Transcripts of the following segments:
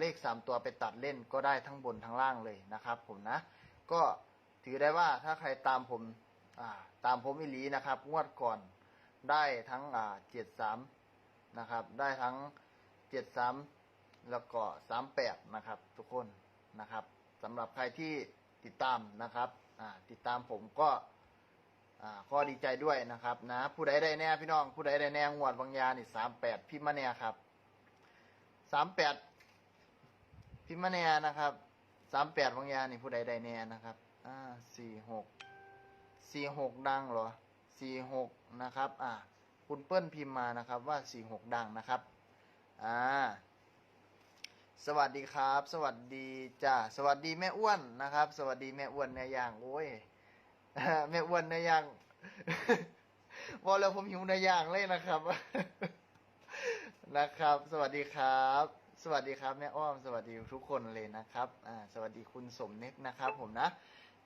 เลขสามตัวไปตัดเล่นก็ได้ทั้งบนทั้งล่างเลยนะครับ ผมนะ ก็ถือได้ว่าถ้าใครตามผมาตามผมอิลีนะครับ งวดก่อนได้ทั้งเจ็ดสามนะครับ ได้ทั้งเจ็ดสามแล้วก็สามแปดนะครับ ทุกคนนะครับสำหรับใครที่ติดตามนะครับติดตามผมก็อ่าก็ดีใจด้วยนะครับนะผู้ใดได้แน่พี่น้อง ผู้ใดได้แน่งวดบางยานี่สามแปดพี่มาแน่ครับสามแปด พิมพ์มาแน่นะครับสามแปดบางยานี่ผู้ใดใดแน่นะครับ อ่าสี่หกสี่หกดังเหรอสี่หกนะครับ อ่าคุณเปิ้ลพิมพ์มานะครับว่าสี่หกดังนะครับ อ่า สวัสดีครับ สวัสดีจ้าสวัสดีแม่อ้วนนะครับ สวัสดีแม่อ้วนเนื้อย่างโอ้ยแม่อ้วนเนื้อย่างบอกแล้วผมหิวเนื้อย่างเลยนะครับนะครับ สวัสดีครับ สวัสดีครับแม่อ้อม สวัสดีทุกคนเลยนะครับอ่าสวัสดีคุณสมเน็กนะครับผมนะ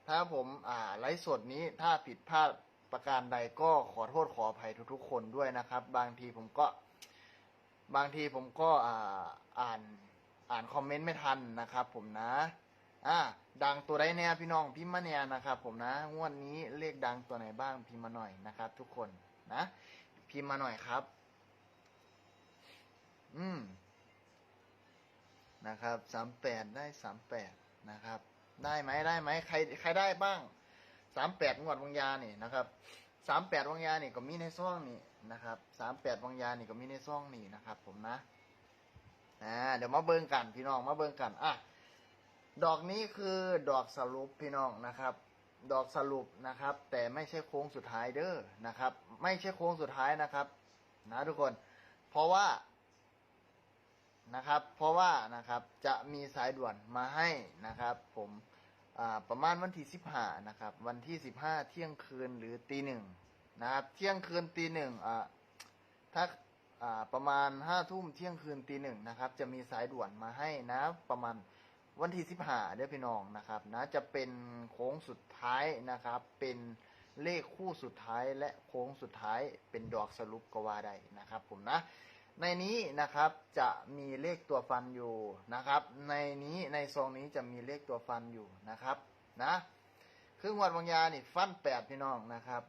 ถ้าผมอ่าไลฟ์สดนี้ถ้าผิดพลาดประการใดก็ขอโทษขออภัยทุกๆ คนด้วยนะครับ บางทีผมก็ บางทีผมก็อ่าอ่านอ่านคอมเมนต์ไม่ทันนะครับผมนะอ่าดังตัวใดแน่พี่น้องพิมพ์มาแน่นะครับผมนะงวดนี้เลขดังตัวไหนบ้างพิมพ์มาหน่อยนะครับ ทุกคนนะ พิมพ์มาหน่อยครับ อืม นะครับสามแปดได้สามแปดนะครับ ได้ไหมได้ไหมใครใครได้บ้างสามแปดงวดวังยานี่นะครับสามแปดวังยานี่ก็มีในซ่องนี่นะครับสามแปดวังยานี่ก็มีในซ่องนี่นะครับ ผมนะอ่าเดี๋ยวมาเบิ่งกันพี่น้องมาเบิ่งกันอะดอกนี้คือดอกสรุปพี่น้องนะครับ ดอกสรุปนะครับ แต่ไม่ใช่โค้งสุดท้ายเด้อนะครับ ไม่ใช่โค้งสุดท้ายนะครับ นะทุกคน เพราะว่า นะครับ เพราะว่านะครับจะมีสายด่วนมาให้นะครับ ผมประมาณวันที่สิบห้านะครับ วันที่สิบห้าเที่ยงคืนหรือตีหนึ่งนะครับเที่ยงคืนตีหนึ่งอ่าถ้าอ่าประมาณห้าทุ่มเที่ยงคืนตีหนึ่งนะครับ จะมีสายด่วนมาให้นะ ประมาณวันที่สิบห้าเด้อพี่น้องนะครับนะจะเป็นโค้งสุดท้ายนะครับ เป็นเลขคู่สุดท้ายและโค้งสุดท้ายเป็นดอกสรุปก็ว่าได้นะครับ ผมนะ ในนี้นะครับจะมีเลขตัวฟันอยู่นะครับ ในนี้ในซองนี้จะมีเลขตัวฟันอยู่นะครับนะคืองวดบางยานี่ฟันแปดพี่น้องนะครับ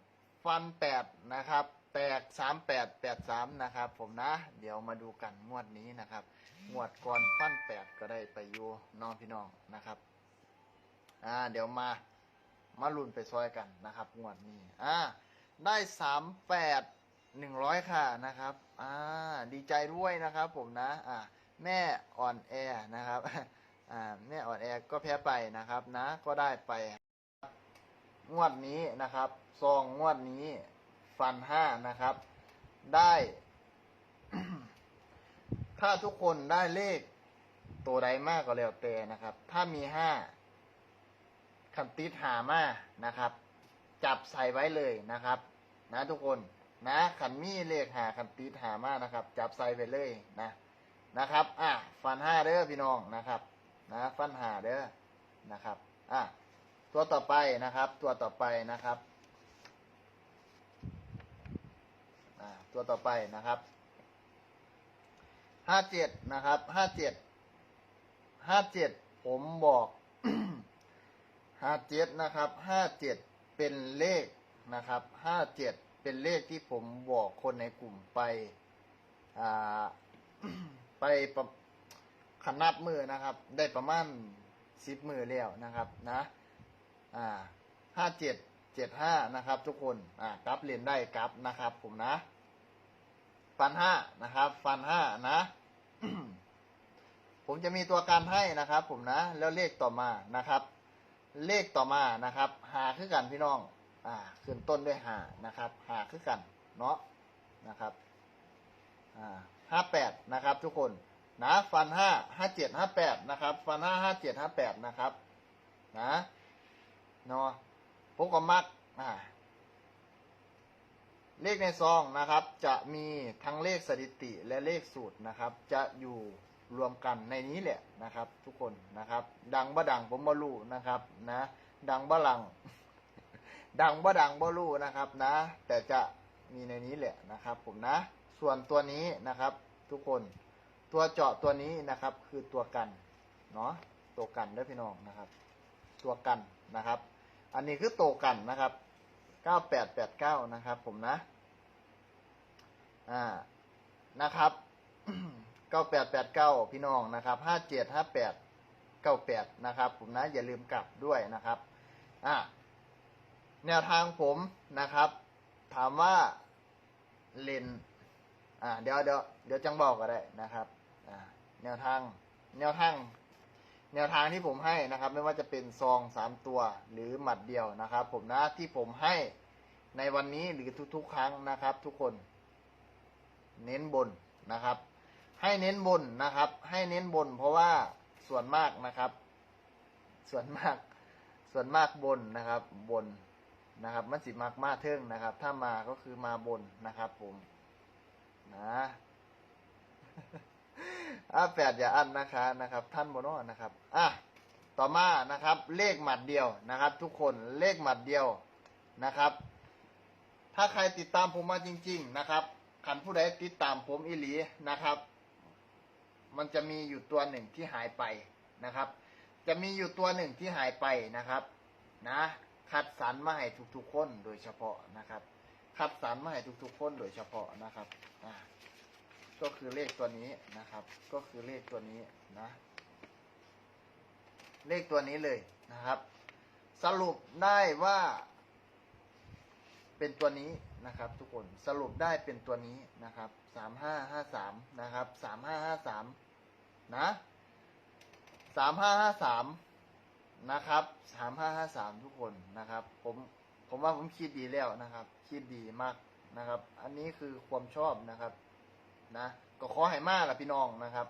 ฟันแปดนะครับแตกสามแปดแปดสามนะครับ ผมนะ เดี๋ยวมาดูกันงวดนี้นะครับงวดก่อนฟันแปดก็ได้ไปอยู่น้องพี่น้องนะครับอ่าเดี๋ยวมามาลุ้นไปซอยกันนะครับงวดนี้อ่าได้สามแปด หนึ่งร้อยค่ะนะครับ อ่า ดีใจด้วยนะครับผมนะ อ่า แม่อ่อนแอนะครับ อ่า แม่อ่อนแอก็แพ้ไปนะครับนะ ก็ได้ไป งวดนี้นะครับ ซองงวดนี้ฟันห้านะครับ ได้ ถ้าทุกคนได้เลขตัวใดมากก็แล้วแต่นะครับ ถ้ามีห้าคันติดหามานะครับ จับใส่ไว้เลยนะครับ นะทุกคน นะขันมีเลขหาขันติดหามากนะครับ จับใส่ไปเลยนะนะครับ อะฟันห้าเด้อพี่น้องนะครับ นะฟันหาเด้อนะครับ อะตัวต่อไปนะครับ ตัวต่อไปนะครับอ่าตัวต่อไปนะครับห้าเจ็ดนะครับห้าเจ็ดห้าเจ็ดผมบอกห้าเจ็ดนะครับห้าเจ็ดเป็นเลขนะครับห้าเจ็ด เป็นเลขที่ผมบอกคนในกลุ่มไปไปขนับมือนะครับ ได้ประมาณสิบมือแล้วนะครับนะห้าเจ็ดเจ็ดห้านะครับ ทุกคนอ่ากลับเรียนได้กลับนะครับ ผมนะ ฟันห้านะครับ ฟันห้านะผมจะมีตัวการให้นะครับ ผมนะ แล้วเลขต่อมานะครับ เลขต่อมานะครับ หาคือกันพี่น้อง อ่าขึ้นต้นด้วยหานะครับหาคือกันเนาะนะครับอ่าห้าแปดนะครับทุกคนนะฟันห้าห้าเจ็ดห้าแปดนะครับฟันห้าห้าเจ็ดห้าแปดนะครับนะเนาะผมก็มักอ่าเลขในซองนะครับ จะมีทั้งเลขสถิติและเลขสูตรนะครับ จะอยู่รวมกันในนี้แหละนะครับ ทุกคนนะครับ ดังบ่ดังผมบ่รู้นะครับ นะ ดังบ่หลัง ดังบ่ดังบ่รู้นะครับนะ แต่จะมีในนี้แหละนะครับ ผมนะ ส่วนตัวนี้นะครับ ทุกคนตัวเจาะตัวนี้นะครับ คือตัวกันเนาะตัวกันด้อพี่น้องนะครับ ตัวกันนะครับ อันนี้คือตัวกันนะครับ 9889 นะครับ ผมนะอ่านะครับ 9889 พี่น้องนะครับ 5758 98 นะครับ ผมนะอย่าลืมกลับด้วยนะครับอ่า แนวทางผมนะครับ ถามว่าเลนอ่าเดี๋ยวเดี๋ยวเดี๋ยวจังบอกก็ได้นะครับอ่าแนวทางแนวทางแนวทางที่ผมให้นะครับ ไม่ว่าจะเป็นซองสามตัวหรือหมัดเดียวนะครับ ผมนะที่ผมให้ในวันนี้หรือทุกๆ ครั้งนะครับ ทุกคน เน้นบนนะครับ ให้เน้นบนนะครับ ให้เน้นบน เพราะว่าส่วนมากนะครับ ส่วนมาก ส่วนมากบนนะครับ บน นะครับ มันสิมากมาเทิงนะครับ ถ้ามาก็คือมาบนนะครับ ผมนะอะแปดอย่าอั้นนะคะนะครับ ท่านโมโนนะครับอะต่อมานะครับ เลขหมัดเดียวนะครับ ทุกคนเลขหมัดเดียวนะครับ ถ้าใครติดตามผมมาจริง ๆนะครับขันผู้ใดติดตามผมอีหลีนะครับ มันจะมีอยู่ตัวหนึ่งที่หายไปนะครับ จะมีอยู่ตัวหนึ่งที่หายไปนะครับ นะ คัดสรรมาให้ทุกๆคนโดยเฉพาะนะครับ คัดสรรมาให้ทุกๆคนโดยเฉพาะนะครับอ่าก็คือเลขตัวนี้นะครับ ก็คือเลขตัวนี้นะ เลขตัวนี้เลยนะครับ สรุปได้ว่า เป็นตัวนี้นะครับ ทุกคนสรุปได้เป็นตัวนี้นะครับสามห้าห้าสามนะครับสามห้าห้าสามนะสามห้าห้าสาม นะครับสามห้าห้าสามทุกคนนะครับ ผมผมว่าผมคิดดีแล้วนะครับ คิดดีมากนะครับ อันนี้คือความชอบนะครับ นะ ก็ขอให้มาละพี่น้องนะครับ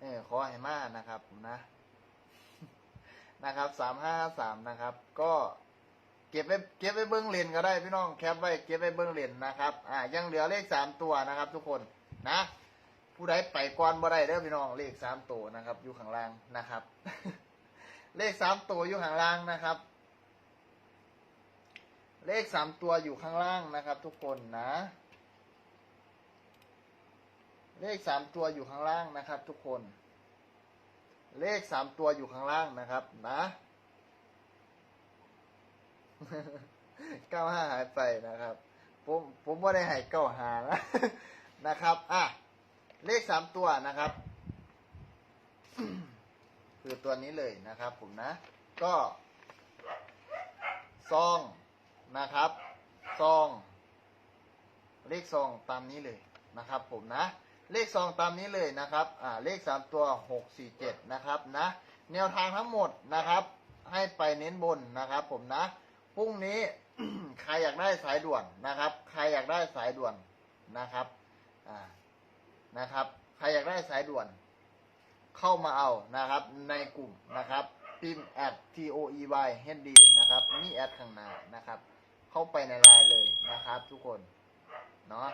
เออขอให้มานะครับนะนะครับสามห้าสามนะครับ ก็เก็บไว้เก็บไว้เบิ้องเลนก็ได้พี่น้องแคปไว้เก็บไว้เบิ้องเลนนะครับ อ่า ยังเหลือเลขสามตัวนะครับ ทุกคนนะ ผู้ใดไปก่อนบ่ได้เด้อพี่น้องเลขสามตัวนะครับ อยู่ข้างล่างนะครับ เลขสามตัวอยู่ข้างล่างนะครับ เลขสามตัวอยู่ข้างล่างนะครับ ทุกคนนะ เลขสามตัวอยู่ข้างล่างนะครับ ทุกคน เลขสามตัวอยู่ข้างล่างนะครับ นะเก้าห้าหายไปนะครับ ผมผมว่าได้หายเก้าหานะนะครับ อะ เลขสามตัวนะครับ คือตัวนี้เลยนะครับ ผมนะ ก็ซองนะครับซองเลขซองตามนี้เลยนะครับ ผมนะ เลขซองตามนี้เลยนะครับอ่าเลขสามตัวหกสี่เจ็ดนะครับนะแนวทางทั้งหมดนะครับ ให้ไปเน้นบนนะครับ ผมนะพรุ่งนี้ใครอยากได้สายด่วนนะครับ ใครอยากได้สายด่วนนะครับอ่านะครับ ใครอยากได้สายด่วน เข้ามาเอานะครับ ในกลุ่มนะครับพิมพ์ at t o e y h d นะครับมีแอดข้างหน้านะครับ เข้าไปในไลน์เลยนะครับทุกคน เนาะ